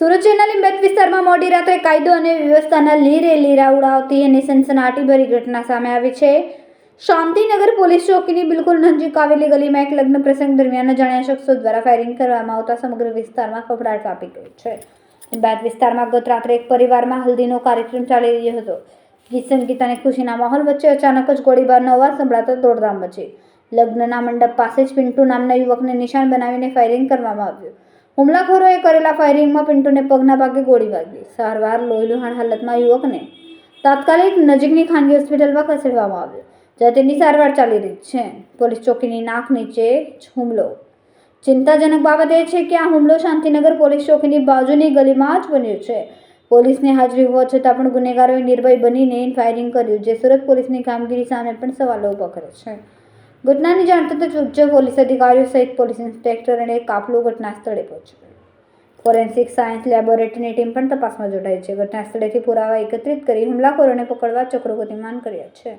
સુરત જિલ્લાની બેટ વિસ્તારમાં મોડી રાત્રે કાયદો અને વ્યવસ્થાના લીરે લીરા ઉડાવતી અને સનસનાટીભરી ઘટના સામે આવી છે. શાંતિનગર પોલીસ ચોકીની બિલકુલ નજીક આવેલી ગલીમાં એક લગ્ન પ્રસંગ દરમિયાન અજાણ્યા શખ્સો દ્વારા ફાયરિંગ કરવામાં આવતા સમગ્ર વિસ્તારમાં કફડાટ વ્યાપી ગયો છે. બેટ વિસ્તારમાં ગત રાત્રે એક પરિવારમાં હલ્દીનો કાર્યક્રમ ચાલી રહ્યો હતો. ગીત સંગીત અને ખુશીના માહોલ વચ્ચે અચાનક જ ગોળીબારનો અવાજ સંભળાતો દોડધામ મચી. લગ્નના મંડપ પાસે જ પિન્ટુ નામના યુવકને નિશાન બનાવીને ફાયરિંગ કરવામાં આવ્યું. હુમલાખોરોએ કરેલા ફાયરિંગમાં પિન્ટુને પગના ભાગે ગોળી વાગી. સારવાર, લોહીલુહાણ હાલતમાં યુવકને તાત્કાલિક નજીકની ખાનગી હોસ્પિટલમાં ખસેડવામાં આવ્યો, જ્યાં તેની સારવાર ચાલી રહી છે. પોલીસ ચોકીની નાક નીચે જ હુમલો. ચિંતાજનક બાબત એ છે કે આ હુમલો શાંતિનગર પોલીસ ચોકીની બાજુની ગલીમાં જ બન્યો છે. પોલીસની હાજરી હોવા છતાં પણ ગુનેગારોએ નિર્ભય બનીને ફાયરિંગ કર્યું, જે સુરત પોલીસની કામગીરી સામે પણ સવાલો ઊભા કરે છે. ઘટનાની જાણ થતાં જ ઉચ્ચ પોલીસ અધિકારીઓ સહિત પોલીસ ઇન્સ્પેક્ટર અને કાફલો ઘટના સ્થળે પહોંચ્યો ફોરેન્સિક સાયન્સ લેબોરેટરીની ટીમ પણ તપાસમાં જોડાઈ છે. ઘટના સ્થળેથી પુરાવા એકત્રિત કરી હુમલાખોરોને પકડવા ચક્રો ગતિમાન કર્યા છે.